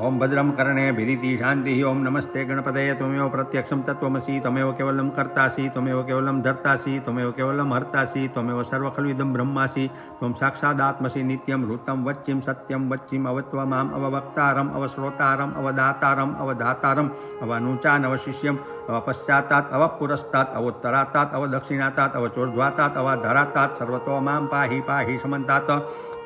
ओम भद्रम कर्णे भिरीति शांति ओम नमस्ते गणपतये, त्वमेव प्रत्यक्षं तत्त्वमसि, त्वमेव केवलं कर्तासि, त्वमेव केवलं धर्तासि, त्वमेव केवलं हर्तासि, त्वमेव सर्वखलुदं ब्रह्मासि, त्वं साक्षादात्मसि नित्यं ऋतं वच्चिं सत्यं वच्चिम् अवत्व माम् अववक्तारम्, अवश्रोतारम्, अवदातारम् अवधातारम् अवनुचान्, अवशिष्यम्, अवपश्चात्तात्, अवपुरस्तात्, अवोत्तरात्तात् अवदक्षिणातात् अवचोर्ध्वातात् अवधरातात् सर्वतो माँ पाहि पाहि समन्तात्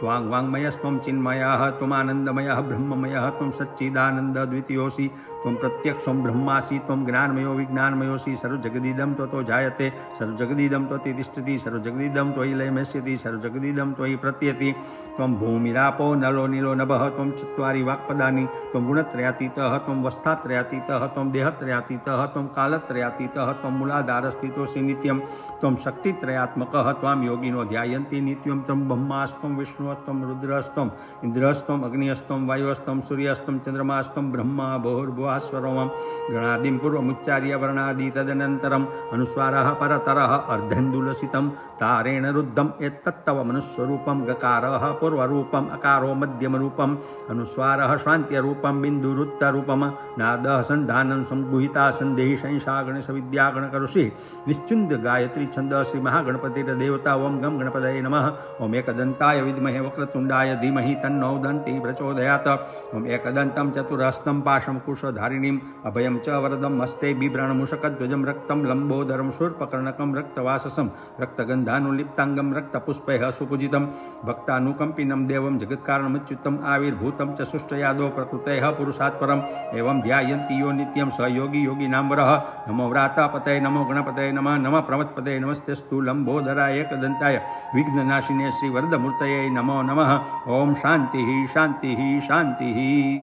त्वां चिन्मयः, त्वमानन्दमयः, ब्रह्ममयः, त्वं સચ્ચિદાનંદ દ્વિતીયોસી ત્વમ પ્રત્યક્ષમ બ્રહ્માસી ત્વમ જ્ઞાનમયો વિજ્ઞાનમયોસી સર્વજગદીદમ ત્વતો જાયતે સર્વજગદીદમ ત્વતિ તિષ્ઠતિ સર્વજગદીદમ ત્વયિ લયમેષ્યતિ સર્વજગદીદમ ત્વયિ પ્રત્યતિ ત્વમ ભૂમિરાપો નલો નીલો નભઃ ત્વમ ચત્વારી વાક્પદાની ત્વમ ગુણત્રયાતીત ત્વમ વસ્થાત્રયાતીત ત્વમ દેહત્રયાતીત ત્વમ કાલત્રયાતીત ત્વમ મૂલાધારસ્થિતોસી નિત્યમ ત્વમ શક્તિત્રયાત્મક ત્વામ યોગિનો ધ્યાયંતી નિત્યમ ત્વમ બ્રહ્માસ્તમ વિષ્ણુસ્તમ રુદ્રસ્તમ ઇન્દ્રસ્તમ અગ્નિસ્તમ વાયુસ્તમ સૂર્યસ્તમ सूर्यस्त्वं चन्द्रमास्त्वं ब्रह्मा भूर्भुवस्वरमं गणादिं पूर्वमुच्चार्य वर्णादि तदनन्तरम् अनुस्वारः परतरः, अर्धेन्दुलसितं, तारेण रुद्धम् एतत्तव गकारः पूर्वरूपम्, अकारो मध्यमरूपम्, अनुस्वारः श्रान्त्यरूपं बिन्दुरुत्तरूपं नादः सन्धानं सम्गुहिता सन्देहि शंसा गणेशविद्यागणकरुषि निश्चुन्द गायत्री छन्द श्री महागणपतिर्देवता ॐ गं गणपतये नमः ॐ एकदन्ताय विद्महे वक्रतुण्डाय धीमहि तन्नो दन्ति प्रचोदयात् ॐ एकदन्तं चतुरस्तं पाशं कुशधारिणीम्। अभयं च वरदं हस्ते बिभ्रणमुषकध्वजं रक्तं लम्बोदरं शूर्पकर्णकं रक्तवाससं। रक्तगन्धानुलिप्ताङ्गं रक्तपुष्पैः सुपूजितं। भक्तानुकम्पिनं देवं जगत्कारणमच्युतम् आविर्भूतं च सुष्टयादो प्रकृतेः पुरुषात् परम् एवं ध्यायन्ति यो नित्यं स योगी योगिनां वरः। नमो व्रातापतये, नमो गणपतये, नमः नमः प्रमत्पतये नमस्तेस्तु लम्बोदराय एकदन्ताय विघ्ननाशिने श्रीवरदमूर्तये नमो नमः। ॐ शान्तिः शान्तिः शान्तिः।